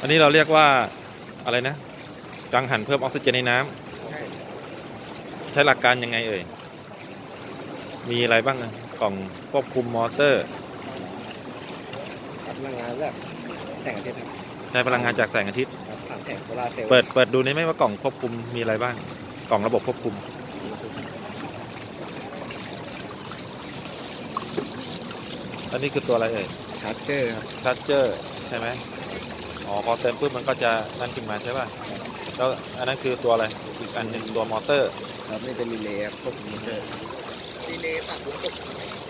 อันนี้เราเรียกว่าอะไรนะกังหันเพิ่มออกซิเจนในน้ำใช่ใช้หลักการยังไงเอ่ย มีอะไรบ้างอะกล่องควบคุมมอเตอร์พลังงานแบบแสงอาทิตย์ครับใช้พลังงานจากแสงอาทิตย์ครับผ่านแสงโซลาร์เซลล์เปิดเปิดดูได้ไหมว่ากล่องควบคุมมีอะไรบ้าง กล่องระบบควบคุม อันนี้คือตัวอะไรเอ่ยชาร์จเจอร์ครับชาร์จเจอร์ใช่ไหม อ๋อพอเต็มปุ๊บมันก็จะนั่นขึ้นมาใช่ป่ะแล้วอันนั้นคือตัวอะไรอีกอันหนึ่งตัวมอเตอร์ครับนี่เป็นรีเลย์ครับควบคุมมอเตอร์รีเลย์ตัดระบบ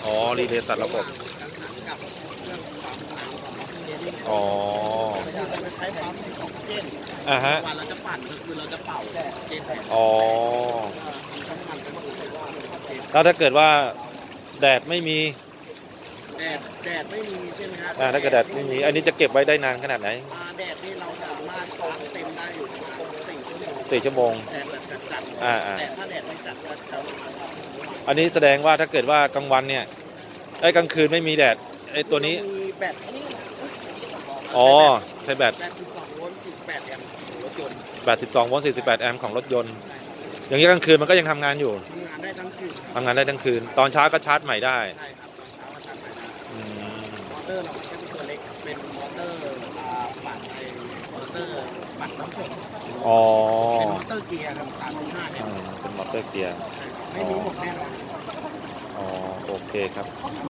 อ๋อรีเลย์ตัดระบบกังหันกับเครื่องปั๊มน้ำของออกซิเจนอ๋อเราจะใช้ปั๊มออกซิเจนอะฮะวันเราจะปั่นก็คือเราจะเป่าแค่เจนแทนอ๋อมีน้ำมันก็คือใช้ว่าเจนแล้วถ้าเกิดว่าแดดไม่มีแดดแดดไม่มีใช่ไหมครับอ่าถ้าเกิดแดดไม่มี อันนี้จะเก็บไว้ได้นานขนาดไหนอ่า แดดนี่เราสามารถชาร์จเต็มได้อยู่ประมาณสี่ชั่วโมงสี่ชั่วโมง แดดแบบจัดๆอ่าอ่าแต่ถ้าแดดไม่จัดก็จะประมาณอันนี้แสดงว่าถ้าเกิดว่ากลางวันเนี่ยไอ้ยกลางคืนไม่มีแดดไอ้ตัวนี้ มีแบตอ๋อใช้แบตแบต12โวลต์48แอมป์รถยนต์แบต12โวลต์48 แอมป์ของรถยนต์ อย่างนี้กลางคืนมันก็ยังทำงานอยู่ทำงานได้ทั้งคืนทำงานได้ทั้งคืน ตอนเช้าก็ชาร์จใหม่ได้ใช่ครับตอนเช้าก็ชาร์จไฟได้อืมมอเตอร์เราไม่ใช่เป็นตัวเล็ก เป็นมอเตอร์อ่าปั่นไอ้มอเตอร์ปั่นน้ำฝนอ๋อเป็นมอเตอร์เกียร์ครับ3.5เนี่ยอืมเป็นมอเตอร์เกียร์ ไม่มีหมดแน่นอน อ๋อ โอเคครับ